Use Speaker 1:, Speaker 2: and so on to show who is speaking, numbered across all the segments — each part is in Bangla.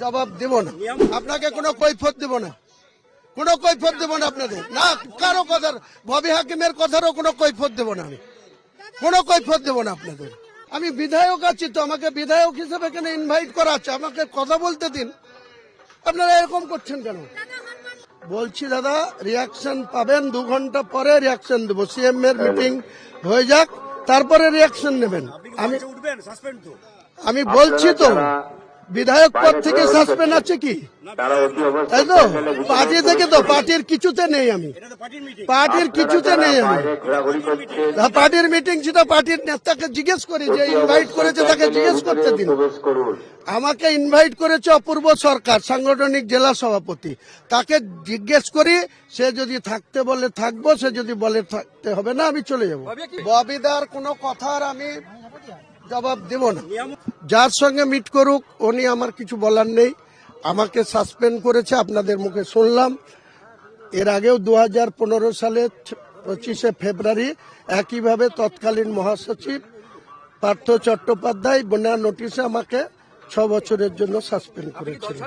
Speaker 1: জবাব দেব না। আপনাকে কোনো কৈফত দেব না। কোনো কৈফত দেব না আপনাদের। না কারও কথার ববি হাকিমের কথারও কোনো কৈফত দেব না আমি। কোনো কৈফত দেব না আপনাদের। আমি বিধায়ক আছি তো আমাকে বিধায়ক হিসেবে এখানে ইনভাইট করা আছে? আমাকে কথা বলতে দিন। আপনারা এরকম করছেন কেন? বলছি দাদা রিয়াকশন পাবেন। দু ঘণ্টা পরে রিয়াকশন দেবো। সিএম এর মিটিং হয়ে যাক। তারপরে রিয়াকশন নেবেন। আমি
Speaker 2: উঠবেন? সাসপেন্ড তো।
Speaker 1: আমি বলছি তো। বিধায়ক পদ থেকে সাসপেন্ড আছে কি? তাই তো? পার্টি থেকে তো পার্টির কিছুতে নেই আমি।
Speaker 2: পার্টির
Speaker 1: কিছুতে নেই আমি। পার্টির মিটিং সেটা পার্টির নেতাকে জিজ্ঞেস করি যে ইনভাইট করেছে তাকে জিজ্ঞেস করতে দিন। আমাকে ইনভাইট করেছে অপূর্ব সরকার সাংগঠনিক জেলা সভাপতি। তাকে জিজ্ঞেস করি সে যদি থাকতে বলে থাকব সে যদি বলে থাকতে হবে না আমি চলে যাব। ববিদার কোনো কথার আমি জবাব দেব না। যার সঙ্গে মিট করুক উনি আমার কিছু বলার নেই। আমাকে সাসপেন্ড করেছে আপনাদের মুখে শুনলাম। এর আগেও দু হাজার পনেরো সালে পঁচিশে ফেব্রুয়ারি একইভাবে তৎকালীন মহাসচিব পার্থ চট্টোপাধ্যায় বন্যা নোটিশে আমাকে ছ বছরের জন্য সাসপেন্ড করেছিল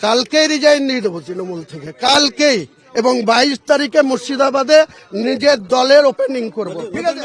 Speaker 1: কালকেই রিজাইন দিয়ে দেবো তৃণমূল থেকে কালকেই। এবং বাইশ তারিখে মুর্শিদাবাদে নিজের দলের ওপেনিং করব। ঠিক আছে।